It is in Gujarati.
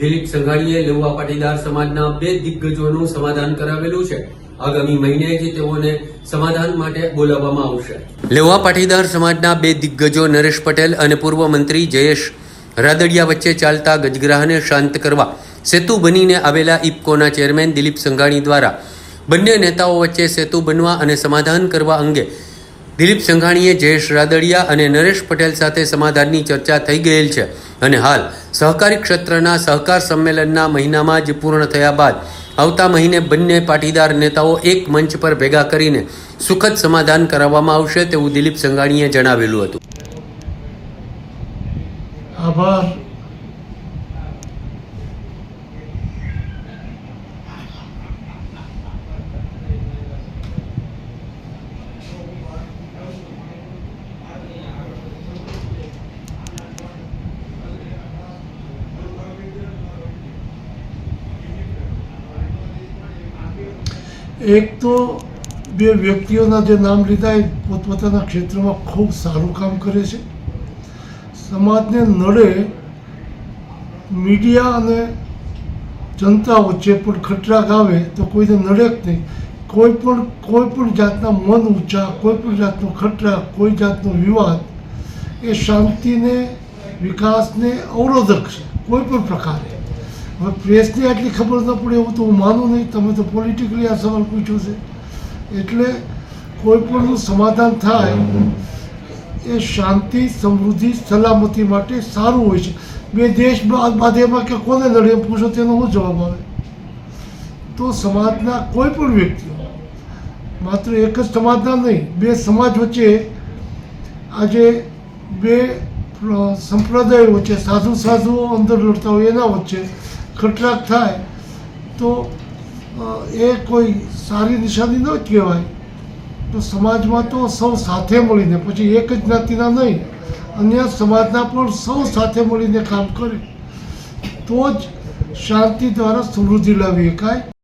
દિલીપ સંઘાણીએ લેવા પાટીદાર સમાજના બે દિગ્ગજોનું સમાધાન કરાવેલું છે. આગામી મહિને જ તેઓને સમાધાન માટે બોલાવવામાં આવશે. લેવા પાટીદાર સમાજના બે દિગ્ગજો નરેશ પટેલ અને પૂર્વ મંત્રી જયેશ રાદડિયા વચ્ચે ચાલતા ગજગ્રાહને શાંત કરવા સેતુ બનીને આવેલા ઇપકોના ચેરમેન દિલીપ સંઘાણી દ્વારા બંને નેતાઓ વચ્ચે સેતુ બનવા અને સમાધાન કરવા અંગે દિલીપ સંઘાણીએ જયેશ રાદડિયા અને નરેશ પટેલ સાથે સમાધાનની ચર્ચા થઈ ગયેલ છે અને હાલ સહકારી ક્ષેત્રના સહકાર સંમેલનના મહિનામાં જ પૂર્ણ થયા બાદ આવતા મહિને બંને પાટીદાર નેતાઓ એક મંચ પર ભેગા કરીને સુખદ સમાધાન કરાવવામાં આવશે તેવું દિલીપ સંઘાણીએ જણાવેલું હતું. આભાર. એક તો બે વ્યક્તિઓના જે નામ લીધા એ પોતપોતાના ક્ષેત્રમાં ખૂબ સારું કામ કરે છે. સમાજને નડે મીડિયા અને જનતા વચ્ચે પણ ખટરા આવે તો કોઈને નડે જ નહીં. કોઈ પણ કોઈ પણ જાતના મન ઊંચા, કોઈ પણ જાતનો ખટરા કોઈ જાતનો વિવાદ, એ શાંતિને, વિકાસને અવરોધક છે. કોઈ પણ પ્રકારે. હવે પ્રેસને આટલી ખબર ન પડે એવું તો હું માનું નહીં. તમે તો પોલિટિકલી આ સવાલ પૂછ્યો છે. એટલે કોઈ પણનું સમાધાન થાય એ શાંતિ, સમૃદ્ધિ, સલામતી માટે સારું હોય છે. બે દેશ બાદ કે કોને લડે પૂછો તેનો શું જવાબ આવે તો સમાજના કોઈ પણ વ્યક્તિઓ, માત્ર એક જ સમાજના નહીં, બે સમાજ વચ્ચે આજે બે પ્ર- સંપ્રદાયો વચ્ચે સાધુ સાધુઓ અંદર લડતા હોય એના વચ્ચે ખટરાક થાય, તો એ કોઈ સારી નિશાની ન કહેવાય. તો સમાજમાં તો સૌ સાથે મળીને, પછી એક જ જ્ઞાતિના નહીં, અન્ય સમાજના પણ સૌ સાથે મળીને કામ કરે. તો જ શાંતિ દ્વારા સમૃદ્ધિ લાવી શકાય.